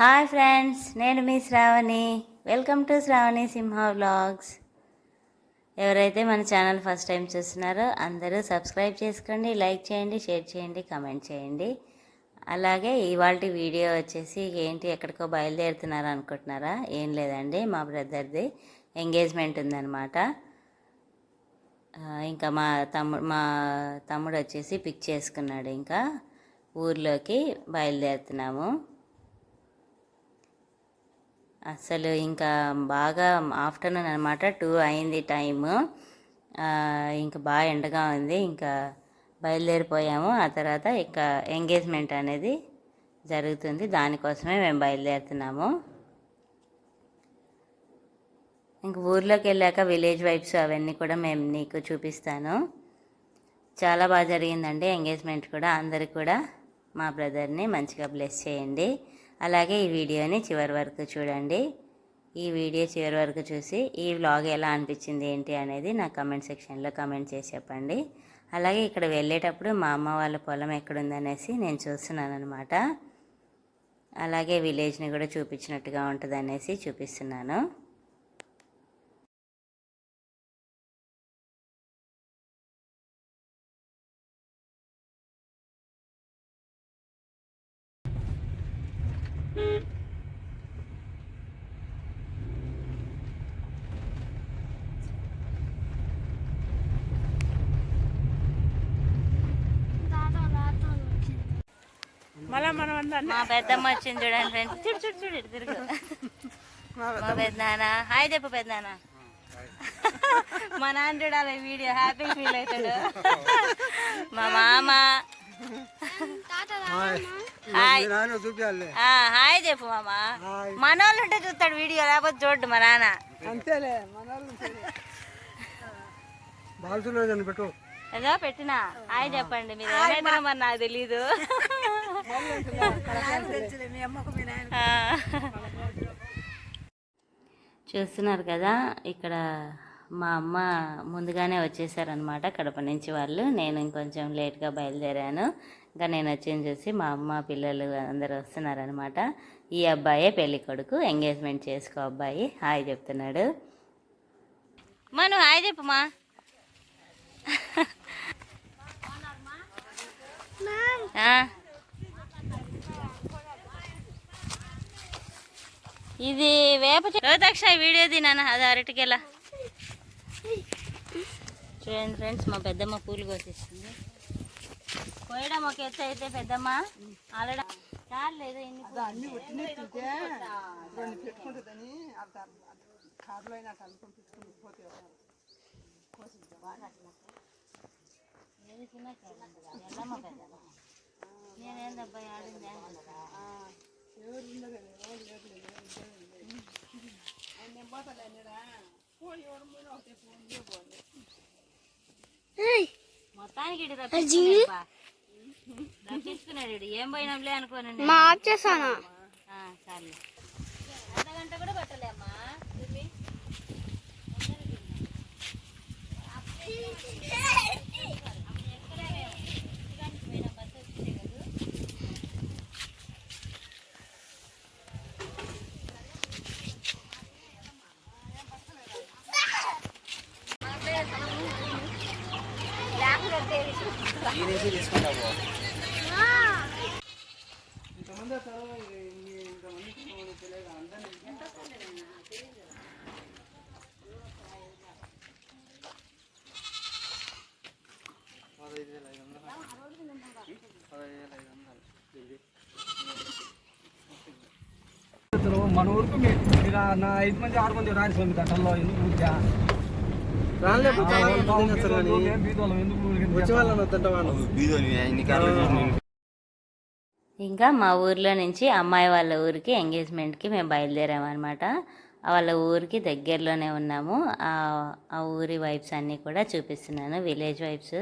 Hi friends నేను మీ Shravani. Welcome to Shravani Simha vlogs ఎవరైతే మన ఛానల్ ఫస్ట్ టైం చూస్తున్నారో అందరూ సబ్స్క్రైబ్ చేసుకోండి లైక్ చేయండి షేర్ చేయండి కమెంట్ చేయండి. అలాగే ఇవాళ వీడియో వచ్చేసి ఏంటి ఎక్కడికో బయలుదేరుతున్నారు అనుకుంటున్నారా? ఏం లేదండి మా బ్రదర్ది ఎంగేజ్మెంట్ ఉందన్నమాట. ఇంకా మా తమ్ముడు మా తమ్ముడు వచ్చేసి పిక్ చేసుకున్నాడు ఇంకా ఊర్లోకి బయలుదేరుతున్నాము. అసలు ఇంకా బాగా ఆఫ్టర్నూన్ అనమాట టూ అయింది టైము. ఇంకా బాగా ఎండగా ఉంది ఇంకా బయలుదేరిపోయాము. ఆ తర్వాత ఇక ఎంగేజ్మెంట్ అనేది జరుగుతుంది దానికోసమే మేము బయలుదేరుతున్నాము. ఇంక ఊర్లోకి వెళ్ళాక విలేజ్ వైబ్స్ అవన్నీ కూడా మేము నీకు చూపిస్తాను. చాలా బాగా జరిగిందండి ఎంగేజ్మెంట్ కూడా. అందరు కూడా మా బ్రదర్ని మంచిగా బ్లెస్ చేయండి. అలాగే ఈ వీడియోని చివరి వరకు చూడండి. ఈ వీడియో చివరి వరకు చూసి ఈ వ్లాగ్ ఎలా అనిపించింది ఏంటి అనేది నా కమెంట్ సెక్షన్లో కమెంట్ చేసి చెప్పండి. అలాగే ఇక్కడ వెళ్ళేటప్పుడు మా అమ్మ వాళ్ళ పొలం ఎక్కడుందనేసి నేను చూస్తున్నాను అనమాట అలాగే విలేజ్ని కూడా చూపించినట్టుగా ఉంటుంది అనేసి చూపిస్తున్నాను. మా పెద్దమ్మ వచ్చింది చూడండి ఫ్రెండ్స్ చూడు చూడు చూడు తిరుగు. మా పెద్దనాన్న. హాయ్ చెప్పు పెద్దనాన్న. మా నాన్న చూడాలి వీడియో. హ్యాపీ ఫీల్ అవుతాడు. మా మామ. హాయ్. చెప్పు మామ. మనోళ్ళు ఉంటే చూస్తాడు వీడియో లేకపోతే చూడు మా నాన్న. అంతేలే మన బాల్సులో పెట్టు. ఏదో పెట్టినా. హాయ్ చెప్పండి మీరు ఏమైనా మరి నాకు తెలీదు. చూస్తున్నారు కదా ఇక్కడ మా అమ్మ ముందుగానే వచ్చేసారనమాట కడప నుంచి వాళ్ళు. నేను ఇంకొంచెం లేట్గా బయలుదేరాను. ఇంకా నేను వచ్చింది చూసి మా అమ్మ పిల్లలు అందరూ వస్తున్నారనమాట ఈ అబ్బాయే పెళ్ళి కొడుకు. ఎంగేజ్మెంట్ చేసుకో అబ్బాయి. హాయ్ చెప్తున్నాడు. మను హాయ్ చెప్పుమా ఇది వేప రోదక్ష వీడియో తిన్నాను? అది అరటికెలా. చూడండి ఫ్రెండ్స్ మా పెద్దమ్మ పూలు కోసిస్తుంది కోయడం ఒక ఎత్తు అయితే పెద్దమ్మ. ఆలడం చాలు లేదు ఇన్ని అన్ని వచ్చినాయి తింటే రెండు పెట్టుకుంటుందని కారులో అయినా కలుపుకొని పెట్టుకుని పోతే ఏది చిన్న చూడండి ఎల్లమ్మ పెద్దమ్మ నేనేందబ్బా ఆడింది ఎవరు ఉండదు ఎవరు లేదు పోయి ఎవరు ఒకటే ఫోన్ పోండి మొత్తానికి. ఏం పోయినాంలే అనుకోనండి. మార్చేసాను చాలు అర్ధగంట కూడా పట్టలే ఇంతమంది వస్తారు ఇంతమంది తెలియదు అందరినీ పదహైదు వేల ఐదు వందలు పదహైదు వేల ఐదు వందలు మన ఊరికి మీరు నా ఐదు మంది ఆరు మంది రాని స్వామి గంటల్లో ఎందుకు ఇంకా మా ఊర్లో నుంచి అమ్మాయి వాళ్ళ ఊరికి ఎంగేజ్మెంట్కి మేము బయలుదేరామన్నమాట. వాళ్ళ ఊరికి దగ్గరలోనే ఉన్నాము. ఆ ఊరి వైబ్స్ అన్నీ కూడా చూపిస్తున్నాను విలేజ్ వైబ్స్.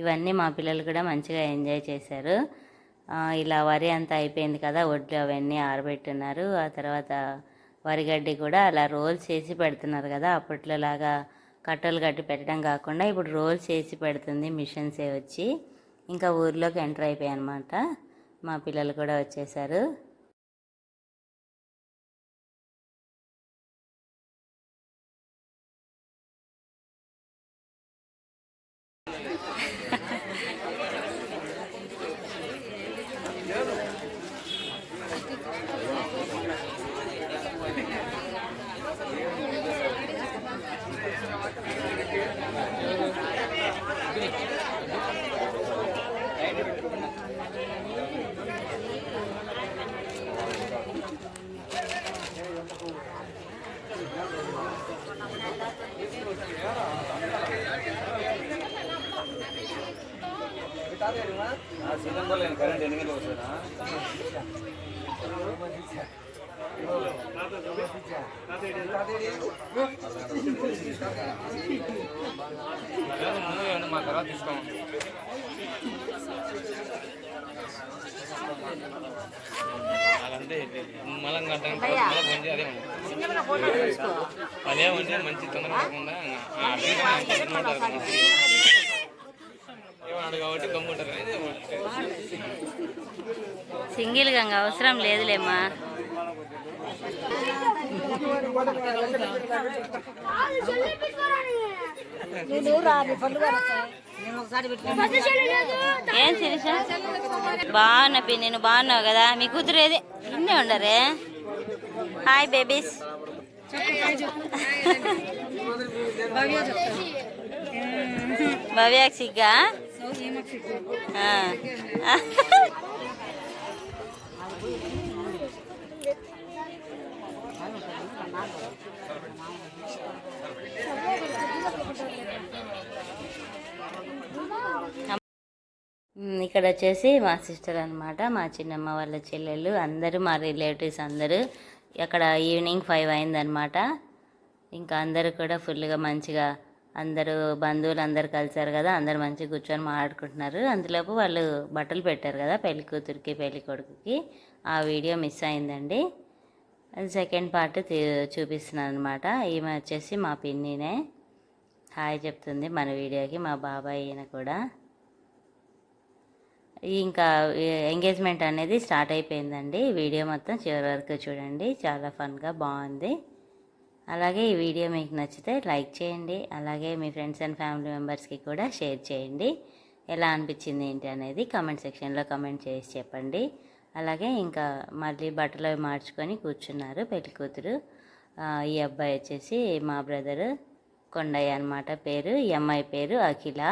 ఇవన్నీ మా పిల్లలు కూడా మంచిగా ఎంజాయ్ చేశారు. ఇలా వరి అంతా అయిపోయింది కదా ఒడ్లు అవన్నీ ఆరబెట్టున్నారు. ఆ తర్వాత వరిగడ్డి కూడా అలా రోల్స్ చేసి పెడుతున్నారు కదా అప్పట్లో లాగా కట్టలు కట్టి పెట్టడం కాకుండా ఇప్పుడు రోల్స్ చేసి పెడుతుంది మిషన్సే వచ్చి. ఇంకా ఊర్లోకి ఎంటర్ అయిపోయాయి అనమాట మా పిల్లలు కూడా వచ్చేసారు. మా తర్వాత తీసుకోం అదంతే మళ్ళీ గంట మళ్ళీ అదే మంచి తొందరగా కాకుండా కాబట్టి గమ్ముంటారు. సింగిల్ గంగ అవసరం లేదులేమ్మా. ఏం శిరీష? బాగున్నా పి నేను బాగున్నావు కదా. మీ కూతురు ఏది? ఇన్నే ఉండరే. హాయ్ బేబీస్ భవ్యాకి సిగ్గా? ఆ. మ్, ఇక్కడ వచ్చేసి మా సిస్టర్ అన్నమాట మా చిన్నమ్మ వాళ్ళ చెల్లెళ్ళు అందరూ మా రిలేటివ్స్ అందరూ. అక్కడ ఈవినింగ్ ఫైవ్ అయిందనమాట ఇంకా అందరూ కూడా ఫుల్గా మంచిగా అందరూ బంధువులు అందరు కలిసారు కదా అందరు మంచిగా కూర్చొని మాట్లాడుకుంటున్నారు. అందులోపు వాళ్ళు బట్టలు పెట్టారు కదా పెళ్ళి కూతురికి పెళ్ళి కొడుకుకి. ఆ వీడియో మిస్ అయిందండి. అది సెకండ్ పార్ట్ చూపిస్తున్నాను అనమాట ఈమె వచ్చేసి మా పిన్నినే. హాయ్ చెప్తుంది మన వీడియోకి మా బాబాయ్ ఈయన కూడా. ఇంకా ఎంగేజ్మెంట్ అనేది స్టార్ట్ అయిపోయిందండి. వీడియో మొత్తం చివరి వరకు చూడండి. చాలా ఫన్గా బాగుంది. అలాగే ఈ వీడియో మీకు నచ్చితే లైక్ చేయండి. అలాగే మీ ఫ్రెండ్స్ అండ్ ఫ్యామిలీ మెంబర్స్కి కూడా షేర్ చేయండి. ఎలా అనిపించింది ఏంటి అనేది కమెంట్ సెక్షన్లో కమెంట్ చేసి చెప్పండి. అలాగే ఇంకా మళ్ళీ బట్టలు మార్చుకొని కూర్చున్నారు పెళ్ళి కూతురు. ఈ అబ్బాయి వచ్చేసి మా బ్రదరు కొండయ్య అన్నమాట పేరు. ఈ అమ్మాయి పేరు అఖిల.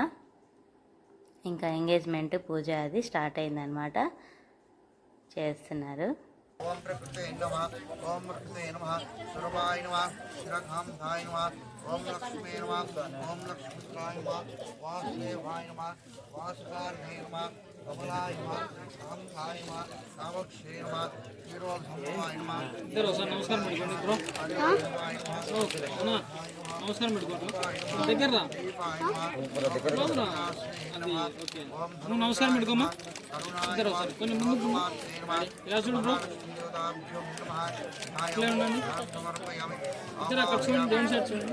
ఇంకా ఎంగేజ్మెంట్ పూజ అది స్టార్ట్ అయిందనమాట చేస్తున్నారు. ఓం ప్రకృతే నమ. ఓం ప్రకృతే నమ. సురభాయ నమ. శిరకాంతాయ నమ. ఓం లక్ష్మీ నమ. ఓం లక్ష్మీకాయ నమ. వాసుదేవాయ నమ. వాసుకార్ణే నమ. ఒకసారి నమస్కారం పెట్టుకోండి బ్రో ఓకే. నమస్కారం పెట్టుకోండి. దగ్గర రా అది ఓకే. నువ్వు నమస్కారం పెట్టుకోమా ఇద్దరు ఒకసారి. కొంచెం ముందు ఇలా చూడు బ్రో ఇట్లా ఉండండి. ఇద్దరు అక్కడ చూడండి. దేవుని సైడ్ చూడండి.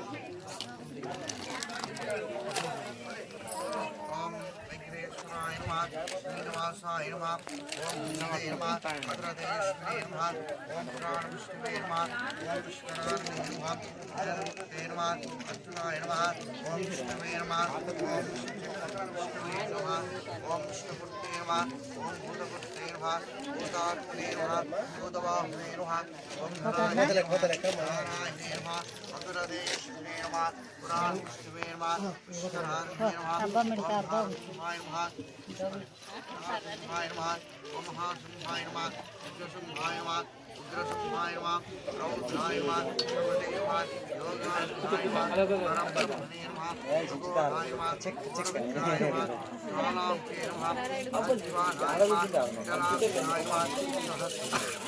నమ శ్రీనివాసాయ నమ ఓం విష్ణవే నమ భద్రదేశ్వరే నమ ఓం పురాణ విష్ణువే నమ ఓం విష్ణునాథే నమ జగన్మూర్తే నమ అర్జునాయ నమ ఓం విష్ణువే నమ ఓం విష్ణువే నమ ఓం విష్ణుమూర్తే నమ ఓం భూతమూర్తే నమ భూతాత్మనే నమ నమ ఓం నమ నమ పురాణ విష్ణువే నమ నమ సింహాయ నమ ఓం మహాసింహాయ నమ ఉగ్రసింహాయ నమ ఉగ్రసింహాయ నమ రౌద్రాయ నమ ప్రమదే నమ యోగాయ నమ పరబ్రహ్మణే నమ యోగాయ నమ చక్రాయ నమ జ్వాలాంకే నమ శివాయ నమ జలాంకాయ నమ వెంకట నివాసాయ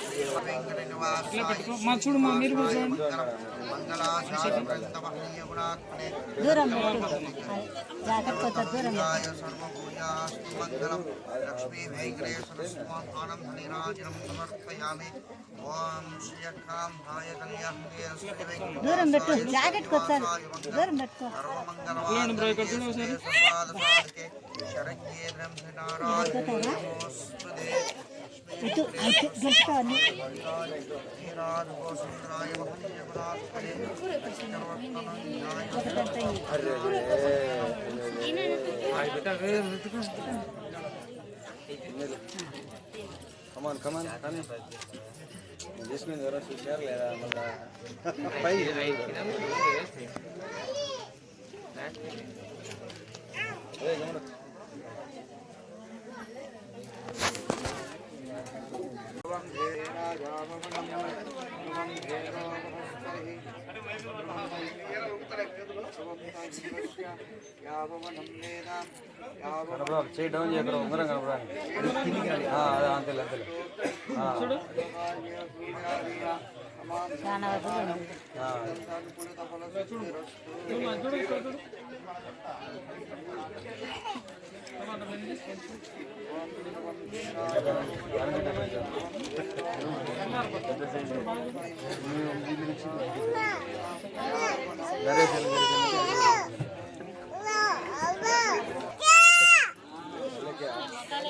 చూడమ్మా మీరు దూరం జాగ్రత్త దూరం లక్ష్మీ వెంకటేశ్వరస్వామి ఆనందనిరాజనం సమర్పయామి ఓం శ్రీయకాం భాయ కళ్యాణే దూరం పెట్టు జాకెట్ కొచ్చారు దూరం పెట్టు సర్వమంగళం బ్రేక్ అవుతుంది ఒకసారి శరణ్యే బ్రహ్మనారాయణ itu itu jumpa nih Come on, come on, come in. చేయి డౌన్ చేయక్కడ ఉంగరం కనపడాలి ఆ, అదే అంతేలే అంతేలే చూడు చాలా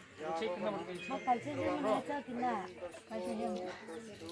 ఆ. నరేష్ అని పెరిగింది. కలిసి కింద కలిసి ఒకటండి ఇది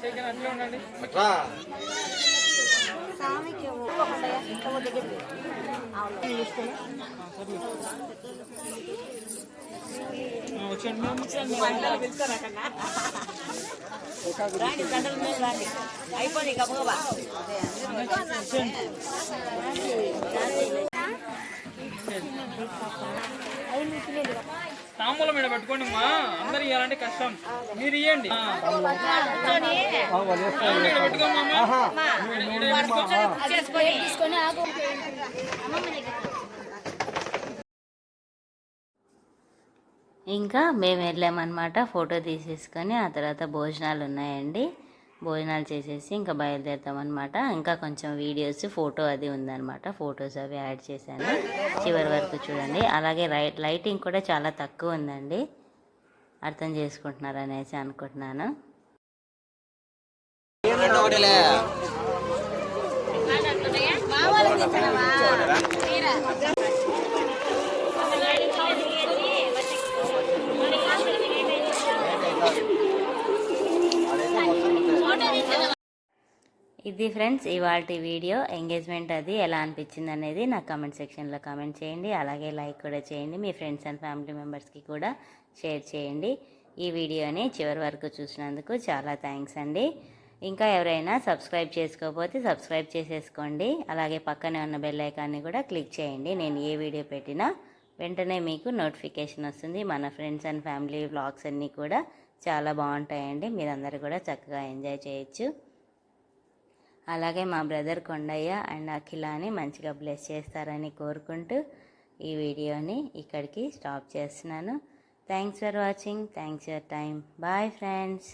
ఒకటండి ఒకటండి ఇప్పుడే పట్టిస్తాను అట్లే తాంబూలం మీద పెట్టుకోండి మా అందరు ఇవ్వాలంటే కష్టం. మీరు ఇవ్వండి. ఇంకా మేము వెళ్ళామన్నమాట ఫోటో తీసేసుకొని ఆ తర్వాత భోజనాలు ఉన్నాయండి భోజనాలు చేసేసి ఇంకా బయలుదేరుతామన్నమాట. ఇంకా కొంచెం వీడియోస్ ఫోటో అది ఉందన్నమాట. ఫొటోస్ అవి యాడ్ చేశాను. చివరి వరకు చూడండి. అలాగే లైట్ లైటింగ్ కూడా చాలా తక్కువ ఉందండి. అర్థం చేసుకుంటున్నారు అనేసి అనుకుంటున్నాను. ఇది ఫ్రెండ్స్ ఇవాళ వీడియో ఎంగేజ్మెంట్ అది ఎలా అనిపించింది అనేది నాకు కమెంట్ సెక్షన్లో కమెంట్ చేయండి. అలాగే లైక్ కూడా చేయండి. మీ ఫ్రెండ్స్ అండ్ ఫ్యామిలీ మెంబర్స్కి కూడా షేర్ చేయండి. ఈ వీడియోని చివరి వరకు చూసినందుకు చాలా థ్యాంక్స్ అండి. ఇంకా ఎవరైనా సబ్స్క్రైబ్ చేసుకోకపోతే సబ్స్క్రైబ్ చేసేసుకోండి. అలాగే పక్కనే ఉన్న బెల్ ఐకాన్ని కూడా క్లిక్ చేయండి. నేను ఏ వీడియో పెట్టినా వెంటనే మీకు నోటిఫికేషన్ వస్తుంది. మన ఫ్రెండ్స్ అండ్ ఫ్యామిలీ వ్లాగ్స్ అన్నీ కూడా చాలా బాగుంటాయండి. మీరందరూ కూడా చక్కగా ఎంజాయ్ చేయొచ్చు. అలాగే మా బ్రదర్ కొండయ్య అండ్ అఖిలాని మంచిగా బ్లెస్ చేస్తారని కోరుకుంటూ ఈ వీడియోని ఇక్కడికి స్టాప్ చేస్తున్నాను. Thanks for watching. Thanks for time bye friends.